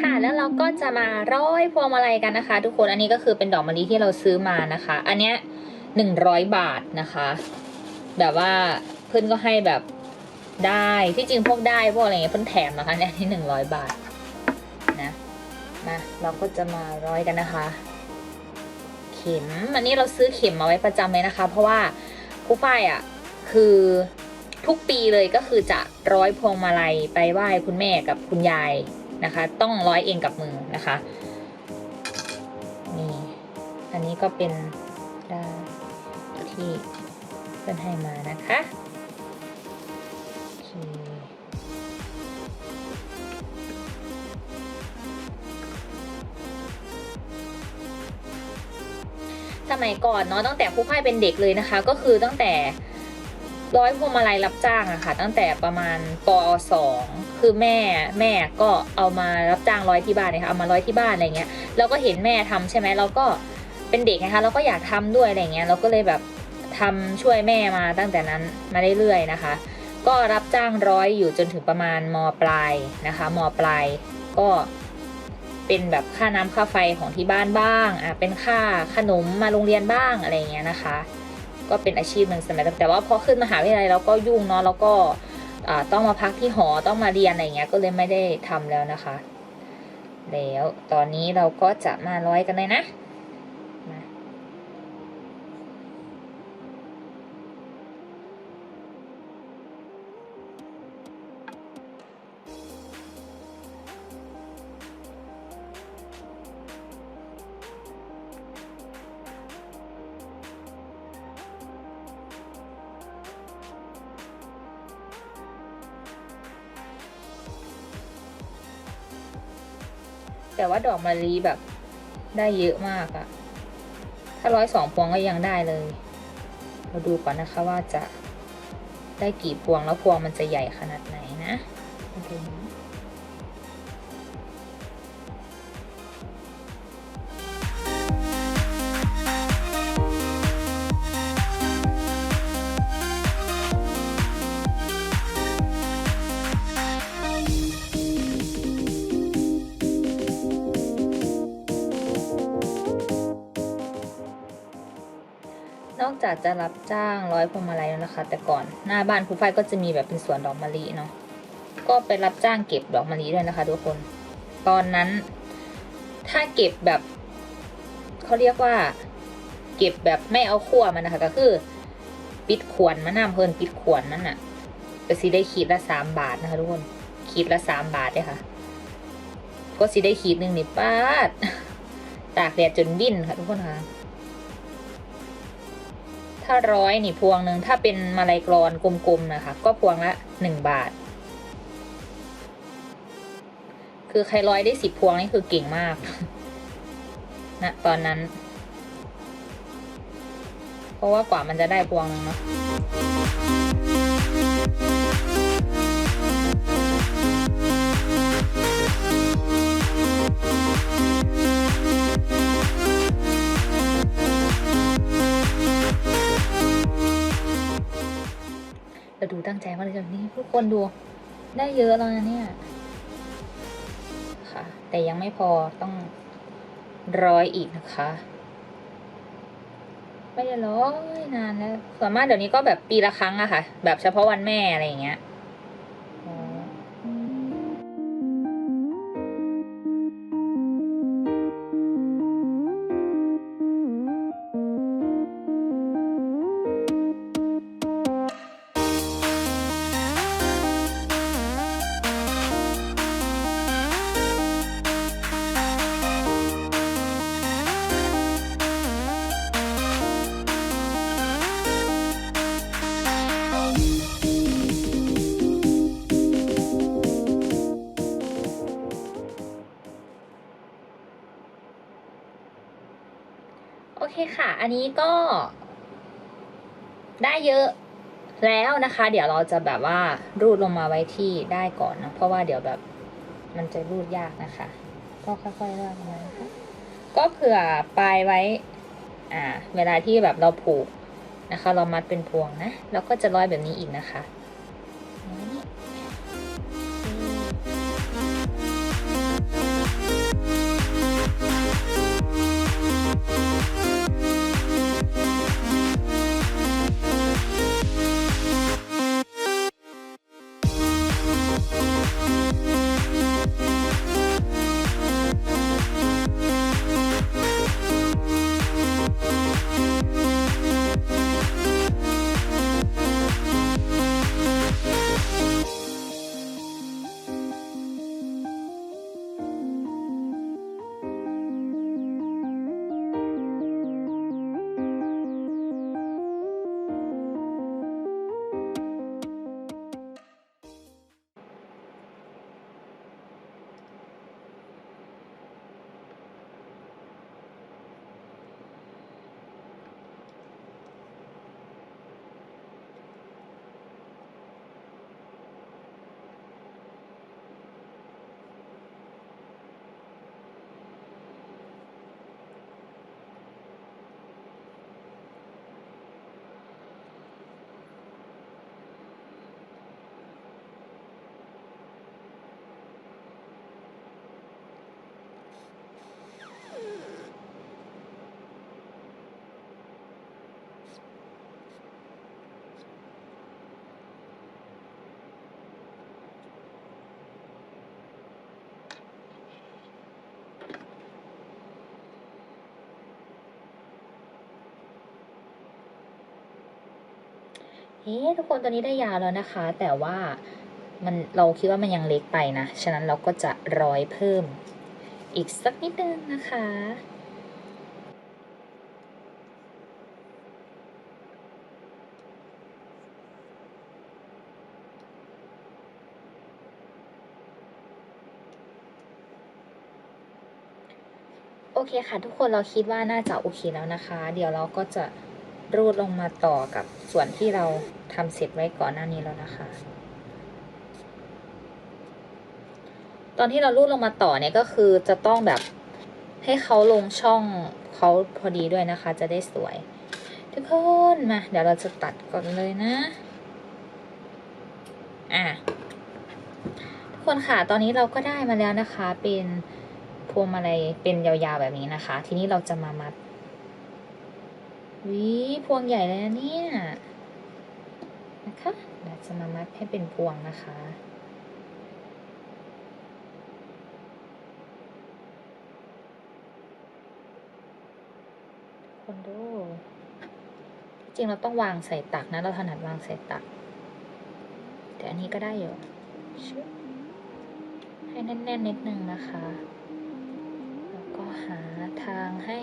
ค่ะ แล้วเราก็จะมาร้อยพวงมาลัยกันนะคะ ทุกคนอันนี้ก็คือเป็นดอกมะลิที่เราซื้อมานะคะ อันเนี้ยหนึ่งร้อยบาทนะคะ แบบว่าเพื่อนก็ให้แบบได้ที่จริงพวกได้พวกอะไรเงี้ยเพื่อนแถมนะคะเนี่ยที่หนึ่งร้อยบาทนะมาเราก็จะมาร้อยกันนะคะ เข็มอันนี้เราซื้อเข็มมาไว้ประจำเลยนะคะ เพราะว่าครูฝ้ายอะคือทุกปีเลยก็คือจะร้อยพวงมาลัยไปไหว้คุณแม่กับคุณยาย นะคะ ต้องร้อยเองกับมือนะคะนี่อันนี้ก็เป็นด้ที่เพื่อนให้มานะคะสมัยก่อนเนาะตั้งแต่ครูฝ้ายเป็นเด็กเลยนะคะ ก็คือตั้งแต่ ร้อยพวงมาลัยรับจ้างอะค่ะ ตั้งแต่ประมาณปสองคือแม่แม่ก็เอามารับจ้างร้อยที่บ้านเลยค่ะเอามาร้อยที่บ้านอะไรเงี้ยเราก็เห็นแม่ทำใช่ไหมเราก็เป็นเด็กนะคะเราก็อยากทำด้วยอะไรเงี้ยเราก็เลยแบบทำช่วยแม่มาตั้งแต่นั้นมาเรื่อยๆนะคะ ก็รับจ้างร้อยอยู่จนถึงประมาณมปลายนะคะมปลายก็เป็นแบบค่าน้ำค่าไฟของที่บ้านบ้างอะเป็นค่าขนมมาโรงเรียนบ้างอะไรเงี้ยนะคะ ก็เป็นอาชีพหนึ่งสมัยแต่ว่าพอขึ้นมหาวิทยาลัยเราก็ยุ่งเนาะแล้วก็ต้องมาพักที่หอต้องมาเรียนอะไรเงี้ยก็เลยไม่ได้ทำแล้วนะคะ แล้วตอนนี้เราก็จะมาร้อยกันเลยนะ แต่ว่าดอกมะลิแบบได้เยอะมากอะถ้าร้อยสองพวงก็ยังได้เลย เราดูก่อนนะคะว่าจะได้กี่พวงแล้วพวงมันจะใหญ่ขนาดไหนนะมาดู อกจากจะรับจ้างร้อยพวงมาลัยแล้วนะคะ แต่ก่อนหน้าบ้านครูฝ้ายก็จะมีแบบเป็นสวนดอกมะลิเนาะก็ไปรับจ้างเก็บดอกมะลิด้วยนะคะ ทุกคน ตอนนั้น ถ้าเก็บแบบเขาเรียกว่า เก็บแบบไม่เอาขั้วมันนะคะ ก็คือ ปิดขวนมันน้ำเพิ่นปิดขวนมันอะก็สิได้ขีดละสามบาทนะคะทุกคนขีดละสามบาทเลยค่ะ ก็สิได้ขีดหนึ่งนี่ป้าดตากแดดจนดิ้นค่ะทุกคนค่ะ ถ้าร้อยนี่พวงหนึ่งถ้าเป็นมาลัยกรอนกลมๆนะคะ ก็พวงละหนึ่งบาท คือใครร้อยได้สิบพวงนี่คือเก่งมากนะตอนนั้น เพราะว่ากว่ามันจะได้พวงนึงเนาะ ตั้งใจมากเลยแบบนี้ทุกคนดูได้เยอะแล้วนะเนี่ย ค่ะ แต่ยังไม่พอต้องร้อยอีกนะคะ ไม่ได้ร้อยนานแล้วส่วนมากเดี๋ยวนี้ก็แบบปีละครั้งอะค่ะ แบบเฉพาะวันแม่อะไรอย่างเงี้ย คค่ะ อันนี้ก็ได้เยอะแล้วนะคะ เดี๋ยวเราจะแบบว่ารูดลงมาไว้ที่ได้ก่อนนะ เพราะว่าเดี๋ยวแบบมันจะรูดยากนะคะ ก็ค่อยๆลือกมานะคะก็เผื่อปลายไว้ อ่า เวลาที่แบบเราผูกนะคะ เรามัดเป็นพวงนะ แล้วก็จะร้อยแบบนี้อีกนะคะ เอ๊ะทุกคนตอนนี้ได้ยาวแล้วนะคะ แต่ว่ามันเราคิดว่ามันยังเล็กไปนะ ฉะนั้นเราก็จะร้อยเพิ่มอีกสักนิดนึงนะคะ โอเคค่ะทุกคนเราคิดว่าน่าจะโอเคแล้วนะคะ เดี๋ยวเราก็จะ รูดลงมาต่อกับส่วนที่เราทำเสร็จไว้ก่อนหน้านี้แล้วนะคะ ตอนที่เรารูดลงมาต่อเนี่ยก็คือจะต้องแบบให้เขาลงช่องเขาพอดีด้วยนะคะ จะได้สวย ทุกคนมาเดี๋ยวเราจะตัดก่อนเลยนะ อะทุกคนค่ะตอนนี้เราก็ได้มาแล้วนะคะ เป็นพวงมาลัยเป็นยาวๆแบบนี้นะคะ ทีนี้เราจะมามัด วิพวงใหญ่เลยนะเนี่ยนะคะเราจะมามัดให้เป็นพวงนะคะคนดูจริงเราต้องวางใส่ตักนะ เราถนัดวางใส่ตัก แต่อันนี้ก็ได้อยู่ให้แน่นๆนิดนึงนะคะ แล้วก็หาทางให้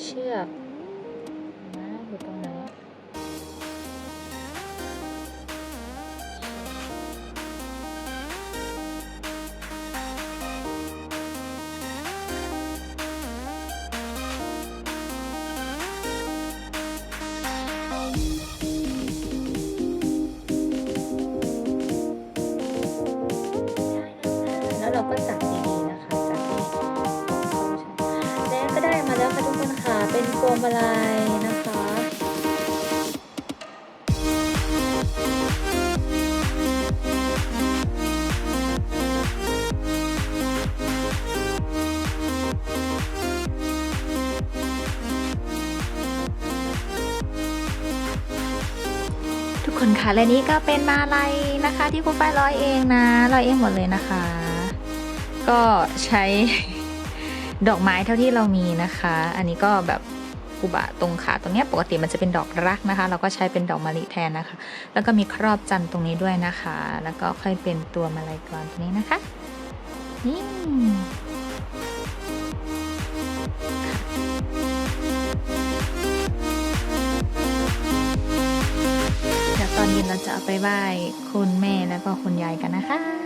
เชือก เป็นพวงมาลัยนะคะทุกคนคะและนี้ก็เป็นมาลัยนะคะ ที่ครูฝ้ายร้อยเองนะร้อยเองหมดเลยนะคะ ก็ใช้ดอกไม้เท่าที่เรามีนะคะ อันนี้ก็แบบ กุบะตรงขาตรงนี้ปกติมันจะเป็นดอกรักนะคะ เราก็ใช้เป็นดอกมะลิแทนนะคะ แล้วก็มีครอบจันทร์ตรงนี้ด้วยนะคะ แล้วก็ค่อยเป็นตัวมาลัยกรอนตรงนี้นะคะนี่เดี๋ยวตอนเย็นเราจะเอาไปไหว้คุณแม่แล้วก็คุณยายกันนะคะ